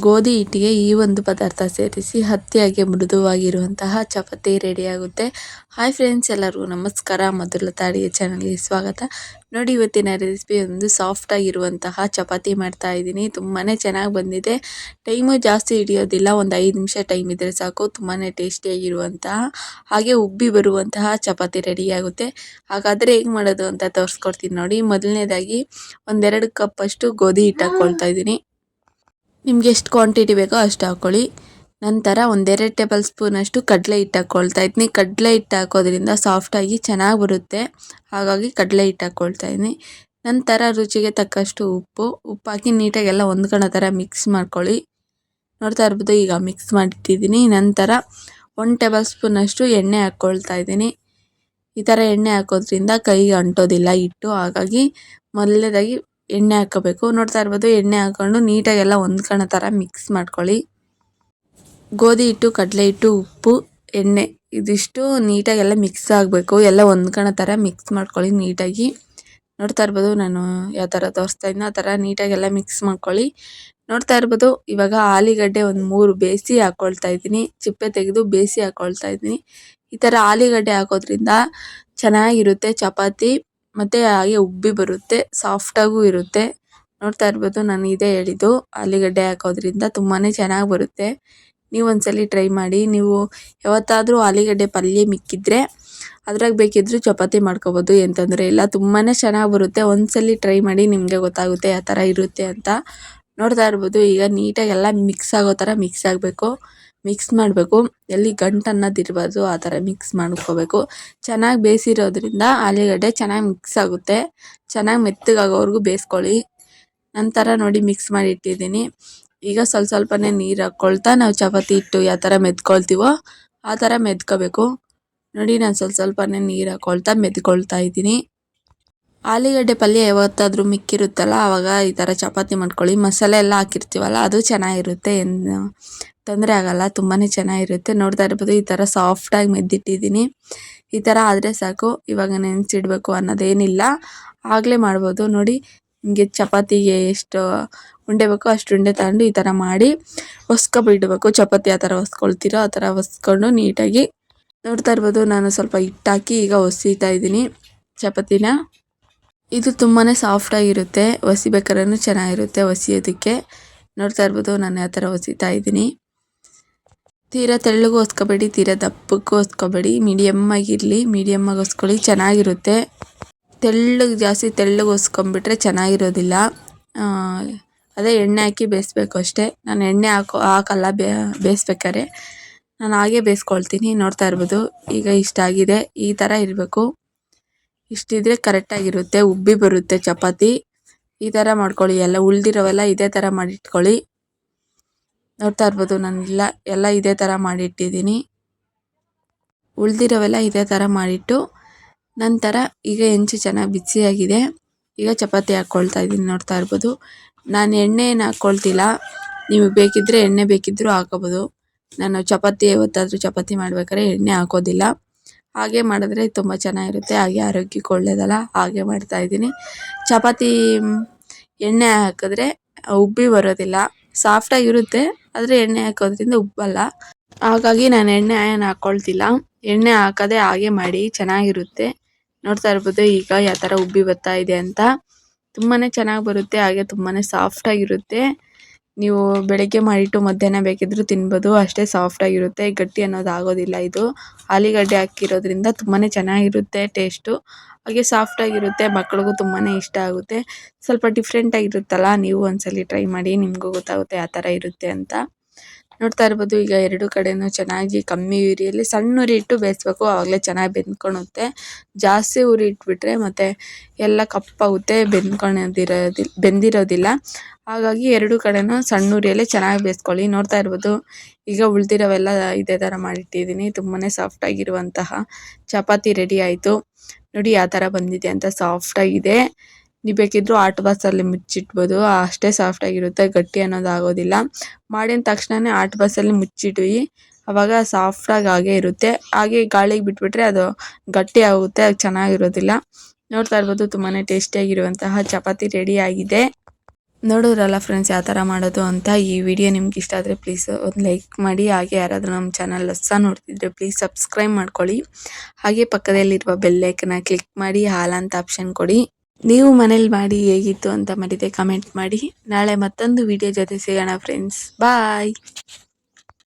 ಗೋಧಿ ಹಿಟ್ಟಿಗೆ ಈ ಒಂದು ಪದಾರ್ಥ ಸೇರಿಸಿ ಹತ್ತಿಯಾಗಿ ಮೃದುವಾಗಿರುವಂತಹ ಚಪಾತಿ ರೆಡಿ ಆಗುತ್ತೆ ಹಾಯ್ ಫ್ರೆಂಡ್ಸ್ ಎಲ್ಲರಿಗೂ ನಮಸ್ಕಾರ. ಮೊದಲ ತಾಡಿಗೆ ಚಾನಲ್ಗೆ ಸ್ವಾಗತ. ನೋಡಿ, ಇವತ್ತಿನ ರೆಸಿಪಿ ಒಂದು ಸಾಫ್ಟ್ ಆಗಿರುವಂತಹ ಚಪಾತಿ ಮಾಡ್ತಾ ಇದ್ದೀನಿ. ತುಂಬಾ ಚೆನ್ನಾಗಿ ಬಂದಿದೆ. ಟೈಮು ಜಾಸ್ತಿ ಹಿಡಿಯೋದಿಲ್ಲ. ಒಂದು ಐದು ನಿಮಿಷ ಟೈಮ್ ಇದ್ದರೆ ಸಾಕು. ತುಂಬಾ ಟೇಸ್ಟಿಯಾಗಿರುವಂತಹ ಹಾಗೆ ಉಬ್ಬಿ ಬರುವಂತಹ ಚಪಾತಿ ರೆಡಿ ಆಗುತ್ತೆ ಹಾಗಾದರೆ ಹೇಗೆ ಮಾಡೋದು ಅಂತ ತೋರಿಸ್ಕೊಡ್ತೀನಿ ನೋಡಿ. ಮೊದಲನೇದಾಗಿ ಒಂದೆರಡು ಕಪ್ಪಷ್ಟು ಗೋಧಿ ಹಿಟ್ಟು ಹಾಕ್ಕೊಳ್ತಾ ಇದ್ದೀನಿ. ನಿಮ್ಗೆ ಎಷ್ಟು ಕ್ವಾಂಟಿಟಿ ಬೇಕೋ ಅಷ್ಟು ಹಾಕ್ಕೊಳ್ಳಿ ನಂತರ ಒಂದೆರಡು ಟೇಬಲ್ ಸ್ಪೂನಷ್ಟು ಕಡಲೆ ಹಿಟ್ಟು ಹಾಕ್ಕೊಳ್ತಾ ಇದ್ದೀನಿ ಕಡಲೆ ಹಿಟ್ಟು ಹಾಕೋದ್ರಿಂದ ಸಾಫ್ಟಾಗಿ ಚೆನ್ನಾಗಿ ಬರುತ್ತೆ ಹಾಗಾಗಿ ಕಡಲೆ ಹಿಟ್ಟು ಹಾಕ್ಕೊಳ್ತಾ ಇದ್ದೀನಿ ನಂತರ ರುಚಿಗೆ ತಕ್ಕಷ್ಟು ಉಪ್ಪು. ಉಪ್ಪು ಹಾಕಿ ನೀಟಾಗಿ ಎಲ್ಲ ಹೊಂದ್ಕೊಳ್ಳೋ ಥರ ಮಿಕ್ಸ್ ಮಾಡ್ಕೊಳ್ಳಿ. ನೋಡ್ತಾ ಇರ್ಬೋದು ಈಗ ಮಿಕ್ಸ್ ಮಾಡಿಟ್ಟಿದ್ದೀನಿ. ನಂತರ ಒಂದು ಟೇಬಲ್ ಸ್ಪೂನಷ್ಟು ಎಣ್ಣೆ ಹಾಕ್ಕೊಳ್ತಾ ಇದ್ದೀನಿ. ಈ ಥರ ಎಣ್ಣೆ ಹಾಕೋದ್ರಿಂದ ಕೈಗೆ ಅಂಟೋದಿಲ್ಲ ಹಿಟ್ಟು. ಹಾಗಾಗಿ ಮೊದಲನೇದಾಗಿ ಎಣ್ಣೆ ಹಾಕೋಬೇಕು. ನೋಡ್ತಾ ಇರ್ಬೋದು, ಎಣ್ಣೆ ಹಾಕೊಂಡು ನೀಟಾಗಿ ಎಲ್ಲ ಹೊಂದ್ಕೊಳ್ಳೋ ಥರ ಮಿಕ್ಸ್ ಮಾಡ್ಕೊಳ್ಳಿ. ಗೋಧಿ ಹಿಟ್ಟು, ಕಡಲೆ ಹಿಟ್ಟು, ಉಪ್ಪು, ಎಣ್ಣೆ ಇದಿಷ್ಟು ನೀಟಾಗೆಲ್ಲ ಮಿಕ್ಸ್ ಆಗಬೇಕು. ಎಲ್ಲ ಹೊಂದ್ಕೊಳ್ಳೋ ಥರ ಮಿಕ್ಸ್ ಮಾಡ್ಕೊಳ್ಳಿ ನೀಟಾಗಿ. ನೋಡ್ತಾ ಇರ್ಬೋದು, ನಾನು ಯಾವ ಥರ ತೋರಿಸ್ತಾ ಇದ್ದೀನಿ ಆ ಥರ ನೀಟಾಗಿ ಎಲ್ಲ ಮಿಕ್ಸ್ ಮಾಡ್ಕೊಳ್ಳಿ. ನೋಡ್ತಾ ಇರ್ಬೋದು, ಇವಾಗ ಆಲಿಗಡ್ಡೆ ಒಂದು ಮೂರು ಬೇಯಿಸಿ ಹಾಕ್ಕೊಳ್ತಾ ಇದ್ದೀನಿ. ಚಿಪ್ಪೆ ತೆಗೆದು ಬೇಯಿಸಿ ಹಾಕ್ಕೊಳ್ತಾ ಇದ್ದೀನಿ. ಈ ಥರ ಆಲಿಗಡ್ಡೆ ಹಾಕೋದ್ರಿಂದ ಚೆನ್ನಾಗಿರುತ್ತೆ ಚಪಾತಿ. ಮತ್ತು ಹಾಗೆ ಉಬ್ಬಿ ಬರುತ್ತೆ ಸಾಫ್ಟ್ ಆಗು ಇರುತ್ತೆ. ನೋಡ್ತಾ ಇರ್ಬೋದು ನಾನು ಇದೇ ಹೇಳಿದ್ದು. ಆಲೂಗಡ್ಡೆ ಹಾಕೋದ್ರಿಂದ ತುಂಬಾ ಚೆನ್ನಾಗಿ ಬರುತ್ತೆ. ನೀವು ಒಂದ್ಸಲ ಟ್ರೈ ಮಾಡಿ, ನೀವು ಯಾವತ್ತಾದರೂ ಆಲೂಗಡ್ಡೆ ಪಲ್ಯ ಮಿಕ್ಕಿದ್ರೆ ಅದ್ರಾಗ ಬೇಕಿದ್ರು ಚಪಾತಿ ಮಾಡ್ಕೊಬೋದು. ಏನು ತೊಂದರೆ ಇಲ್ಲ ತುಂಬಾ ಚೆನ್ನಾಗಿ ಬರುತ್ತೆ. ಒಂದ್ಸಲ ಟ್ರೈ ಮಾಡಿ ನಿಮಗೆ ಗೊತ್ತಾಗುತ್ತೆ ಯಾವ ಥರ ಇರುತ್ತೆ ಅಂತ. ನೋಡ್ತಾ ಇರ್ಬೋದು, ಈಗ ನೀಟಾಗಿ ಎಲ್ಲ ಮಿಕ್ಸ್ ಆಗೋ ಥರ ಮಿಕ್ಸ್ ಆಗಬೇಕು. ಮಿಕ್ಸ್ ಮಾಡಬೇಕು. ಎಲ್ಲಿ ಗಂಟು ಅನ್ನೋದು ಇರಬಾರ್ದು, ಆ ಥರ ಮಿಕ್ಸ್ ಮಾಡ್ಕೋಬೇಕು. ಚೆನ್ನಾಗಿ ಬೇಯಿಸಿರೋದ್ರಿಂದ ಆಲೂಗಡ್ಡೆ ಚೆನ್ನಾಗಿ ಮಿಕ್ಸ್ ಆಗುತ್ತೆ. ಚೆನ್ನಾಗಿ ಮೆತ್ತಗಾಗೋವರೆಗೂ ಬೇಯಿಸ್ಕೊಳ್ಳಿ. ನಂತರ ನೋಡಿ ಮಿಕ್ಸ್ ಮಾಡಿ ಇಟ್ಟಿದ್ದೀನಿ. ಈಗ ಸ್ವಲ್ಪ ಸ್ವಲ್ಪನೇ ನೀರು ಹಾಕ್ಕೊಳ್ತಾ ನಾವು ಚಪಾತಿ ಹಿಟ್ಟು ಯಾವ ಥರ ಮೆದ್ಕೊಳ್ತೀವೋ ಆ ಥರ ಮೆದ್ಕೋಬೇಕು. ನೋಡಿ ನಾನು ಸ್ವಲ್ಪ ಸ್ವಲ್ಪನೇ ನೀರು ಹಾಕ್ಕೊಳ್ತಾ ಮೆದ್ಕೊಳ್ತಾ ಇದ್ದೀನಿ. ಆಲೂಗಡ್ಡೆ ಪಲ್ಯ ಯಾವತ್ತಾದರೂ ಮಿಕ್ಕಿರುತ್ತಲ್ಲ ಆವಾಗ ಈ ಥರ ಚಪಾತಿ ಮಾಡ್ಕೊಳ್ಳಿ. ಮಸಾಲೆ ಎಲ್ಲ ಹಾಕಿರ್ತೀವಲ್ಲ, ಅದು ಚೆನ್ನಾಗಿರುತ್ತೆ ಏನು ತೊಂದರೆ ಆಗಲ್ಲ ತುಂಬಾ ಚೆನ್ನಾಗಿರುತ್ತೆ. ನೋಡ್ತಾ ಇರ್ಬೋದು, ಈ ಥರ ಸಾಫ್ಟಾಗಿ ಮೆದ್ದಿಟ್ಟಿದ್ದೀನಿ. ಈ ಥರ ಆದರೆ ಸಾಕು, ಇವಾಗ ನೆನೆಸಿಡ್ಬೇಕು ಅನ್ನೋದೇನಿಲ್ಲ. ಆಗಲೇ ಮಾಡ್ಬೋದು, ನೋಡಿ ನಿಮಗೆ ಚಪಾತಿಗೆ ಎಷ್ಟು ಉಂಡೆ ಬೇಕೋ ಅಷ್ಟು ಉಂಡೆ ತಗೊಂಡು ಈ ಥರ ಮಾಡಿ ಹೊಸ್ಕೊಬಿಡ್ಬೇಕು ಚಪಾತಿ ಆ ಥರ ಹೊಸ್ಕೊಳ್ತೀರೋ ಆ ಥರ ಹೊಸ್ಕೊಂಡು ನೀಟಾಗಿ ನೋಡ್ತಾ ಇರ್ಬೋದು. ನಾನು ಸ್ವಲ್ಪ ಹಿಟ್ಟಾಕಿ ಈಗ ಹೊಸೀತಾ ಇದ್ದೀನಿ ಚಪಾತಿನ. ಇದು ತುಂಬಾನೇ ಸಾಫ್ಟ್ ಆಗಿರುತ್ತೆ. ಒಸಿಬೇಕಾದ್ರೂ ಚೆನ್ನಾಗಿರುತ್ತೆ ಒಸಿಯೋದಕ್ಕೆ. ನೋಡ್ತಾ ಇರ್ಬೋದು ನಾನು ಯಾವ ಥರ ಒಸಿತಾ ಇದ್ದೀನಿ. ತೀರಾ ತೆಳ್ಳಗೂ ಒಸ್ಕೋಬೇಡಿ ತೀರಾ ದಪ್ಪಕ್ಕೂ ಒಸ್ಕೋಬೇಡಿ ಮೀಡಿಯಮ್ ಆಗಿರಲಿ ಮೀಡಿಯಮ್ ಆಗಿ ಹೊಸ್ಕೊಳ್ಳಿ ಚೆನ್ನಾಗಿರುತ್ತೆ. ತೆಳ್ಳಗೆ, ಜಾಸ್ತಿ ತೆಳ್ಳಗೆ ಹೊಸ್ಕೊಂಬಿಟ್ರೆ ಚೆನ್ನಾಗಿರೋದಿಲ್ಲ ಅದೇ ಎಣ್ಣೆ ಹಾಕಿ ಬೇಯಿಸ್ಬೇಕು ಅಷ್ಟೇ. ನಾನು ಎಣ್ಣೆ ಹಾಕೋ, ಹಾಕಲ್ಲ ಬೇಯಿಸ್ಬೇಕಾದ್ರೆ. ನಾನು ಹಾಗೆ ಬೇಯಿಸ್ಕೊಳ್ತೀನಿ. ನೋಡ್ತಾ ಇರ್ಬೋದು. ಈಗ ಇಷ್ಟ ಆಗಿದೆ. ಈ ಥರ ಇರಬೇಕು. ಇಷ್ಟಿದ್ರೆ ಕರೆಕ್ಟಾಗಿರುತ್ತೆ, ಉಬ್ಬಿ ಬರುತ್ತೆ ಚಪಾತಿ. ಈ ಥರ ಮಾಡ್ಕೊಳ್ಳಿ, ಎಲ್ಲ ಉಳ್ದಿರೋವೆಲ್ಲ ಇದೇ ಥರ ಮಾಡಿಟ್ಕೊಳ್ಳಿ. ನೋಡ್ತಾ ಇರ್ಬೋದು ನಾನೆಲ್ಲ ಎಲ್ಲ ಇದೇ ಥರ ಮಾಡಿಟ್ಟಿದ್ದೀನಿ. ಉಳಿದಿರೋವೆಲ್ಲ ಇದೇ ಥರ ಮಾಡಿಟ್ಟು, ನಂತರ ಈಗ ಹೆಂಚು ಚೆನ್ನಾಗಿ ಬಿಸಿಯಾಗಿದೆ. ಈಗ ಚಪಾತಿ ಹಾಕ್ಕೊಳ್ತಾ ಇದ್ದೀನಿ ನೋಡ್ತಾ ಇರ್ಬೋದು. ನಾನು ಎಣ್ಣೆ ಏನು ಹಾಕ್ಕೊಳ್ತಿಲ್ಲ. ನೀವು ಬೇಕಿದ್ದರೆ ಎಣ್ಣೆ ಬೇಕಿದ್ದರೂ ಹಾಕೋಬೋದು ನಾನು ಚಪಾತಿ ಯಾವತ್ತಾದರೂ ಚಪಾತಿ ಮಾಡ್ಬೇಕಾದ್ರೆ ಎಣ್ಣೆ ಹಾಕೋದಿಲ್ಲ. ಹಾಗೆ ಮಾಡಿದ್ರೆ ತುಂಬ ಚೆನ್ನಾಗಿರುತ್ತೆ. ಹಾಗೆ ಆರೋಗ್ಯಕ್ಕೆ ಒಳ್ಳೆಯದಲ್ಲ ಹಾಗೆ ಮಾಡ್ತಾ ಇದ್ದೀನಿ. ಚಪಾತಿ ಎಣ್ಣೆ ಹಾಕಿದ್ರೆ ಉಬ್ಬಿ ಬರೋದಿಲ್ಲ. ಸಾಫ್ಟಾಗಿರುತ್ತೆ ಆದರೆ ಎಣ್ಣೆ ಹಾಕೋದ್ರಿಂದ ಉಬ್ಬಲ್ಲ. ಹಾಗಾಗಿ ನಾನು ಎಣ್ಣೆ ಏನು ಹಾಕ್ಕೊಳ್ತಿಲ್ಲ ಎಣ್ಣೆ ಹಾಕದೆ ಹಾಗೆ ಮಾಡಿ ಚೆನ್ನಾಗಿರುತ್ತೆ. ನೋಡ್ತಾ ಇರ್ಬೋದು ಈಗ ಯಾವ ಥರ ಉಬ್ಬಿ ಬರ್ತಾ ಇದೆ ಅಂತ. ತುಂಬಾ ಚೆನ್ನಾಗಿ ಬರುತ್ತೆ, ಹಾಗೆ ತುಂಬಾ ಸಾಫ್ಟಾಗಿರುತ್ತೆ ನೀವು ಬೆಳಗ್ಗೆ ಮಾಡಿಟ್ಟು ಮಧ್ಯಾಹ್ನ ಬೇಕಿದ್ದರೂ ತಿನ್ಬೋದು, ಅಷ್ಟೇ ಸಾಫ್ಟಾಗಿರುತ್ತೆ ಗಟ್ಟಿ ಅನ್ನೋದು ಆಗೋದಿಲ್ಲ ಇದು. ಆಲೂಗಡ್ಡೆ ಹಾಕಿರೋದ್ರಿಂದ ತುಂಬಾ ಚೆನ್ನಾಗಿರುತ್ತೆ ಟೇಸ್ಟು ಹಾಗೆ ಸಾಫ್ಟಾಗಿರುತ್ತೆ ಮಕ್ಳಿಗೂ ತುಂಬಾ ಇಷ್ಟ ಆಗುತ್ತೆ. ಸ್ವಲ್ಪ ಡಿಫ್ರೆಂಟಾಗಿರುತ್ತಲ್ಲ ನೀವು ಒಂದ್ಸಲಿ ಟ್ರೈ ಮಾಡಿ, ನಿಮಗೂ ಗೊತ್ತಾಗುತ್ತೆ ಯಾವ ಥರ ಇರುತ್ತೆ ಅಂತ. ನೋಡ್ತಾ ಇರ್ಬೋದು, ಈಗ ಎರಡು ಕಡೆನೂ ಚೆನ್ನಾಗಿ ಕಮ್ಮಿ ಉರಿಯಲ್ಲಿ ಸಣ್ಣ ಉರಿ ಇಟ್ಟು ಬೇಯಿಸ್ಬೇಕು. ಆವಾಗಲೇ ಚೆನ್ನಾಗಿ ಬೆಂದ್ಕೊಳುತ್ತೆ. ಜಾಸ್ತಿ ಉರಿ ಇಟ್ಬಿಟ್ರೆ ಮತ್ತೆ ಎಲ್ಲ ಕಪ್ಪಾಗುತ್ತೆ ಬೆಂದ್ಕೊಳೋದಿರೋದಿಲ್ಲ ಬೆಂದಿರೋದಿಲ್ಲ. ಹಾಗಾಗಿ ಎರಡು ಕಡೆನೂ ಸಣ್ಣ ಉರಿಯಲ್ಲೇ ಚೆನ್ನಾಗಿ ಬೇಯಿಸ್ಕೊಳ್ಳಿ. ನೋಡ್ತಾ ಇರ್ಬೋದು, ಈಗ ಉಳಿದಿರೋವೆಲ್ಲ ಇದೇ ಥರ ಮಾಡಿಟ್ಟಿದ್ದೀನಿ. ತುಂಬಾ ಸಾಫ್ಟಾಗಿರುವಂತಹ ಚಪಾತಿ ರೆಡಿ ಆಯಿತು. ನೋಡಿ ಯಾವ ಥರ ಬಂದಿದೆ ಅಂತ ಸಾಫ್ಟಾಗಿದೆ. ನೀವು ಬೇಕಿದ್ರೂ ಆಟ್ ಬಾಕ್ಸಲ್ಲಿ ಮುಚ್ಚಿಡ್ಬೋದು. ಅಷ್ಟೇ ಸಾಫ್ಟಾಗಿರುತ್ತೆ ಗಟ್ಟಿ ಅನ್ನೋದು ಆಗೋದಿಲ್ಲ. ಮಾಡಿದ ತಕ್ಷಣವೇ ಆಟ್ ಬಾಕ್ಸಲ್ಲಿ ಮುಚ್ಚಿಡಿ ಅವಾಗ ಸಾಫ್ಟಾಗಿ ಹಾಗೆ ಇರುತ್ತೆ. ಹಾಗೆ ಗಾಳಿಗೆ ಬಿಟ್ಬಿಟ್ರೆ ಅದು ಗಟ್ಟಿ ಆಗುತ್ತೆ, ಅದು ಚೆನ್ನಾಗಿರೋದಿಲ್ಲ. ನೋಡ್ತಾ ಇರ್ಬೋದು ತುಂಬಾ ಟೇಸ್ಟಿಯಾಗಿರುವಂತಹ ಚಪಾತಿ ರೆಡಿ ಆಗಿದೆ. ನೋಡಿದ್ರಲ್ಲ ಫ್ರೆಂಡ್ಸ್ ಯಾವ ಥರ ಮಾಡೋದು ಅಂತ ಈ ವಿಡಿಯೋ ನಿಮ್ಗೆ ಇಷ್ಟ ಆದರೆ ಪ್ಲೀಸ್ ಒಂದು ಲೈಕ್ ಮಾಡಿ. ಹಾಗೆ ಯಾರಾದರೂ ನಮ್ಮ ಚಾನಲ್ ಹೊಸ ನೋಡ್ತಿದ್ರೆ ಪ್ಲೀಸ್ ಸಬ್ಸ್ಕ್ರೈಬ್ ಮಾಡ್ಕೊಳ್ಳಿ. ಹಾಗೆ ಪಕ್ಕದಲ್ಲಿರುವ ಬೆಲ್ಲೈಕನ್ನ ಕ್ಲಿಕ್ ಮಾಡಿ ಹಾಲಂತ ಆಪ್ಷನ್ ಕೊಡಿ. ನೀವು ಮನೇಲಿ ಮಾಡಿ ಹೇಗಿತ್ತು ಅಂತ ಮರೀದೆ ಕಮೆಂಟ್ ಮಾಡಿ. ನಾಳೆ ಮತ್ತೊಂದು ವಿಡಿಯೋ ಜೊತೆ ಸಿಗೋಣ ಫ್ರೆಂಡ್ಸ್ ಬಾಯ್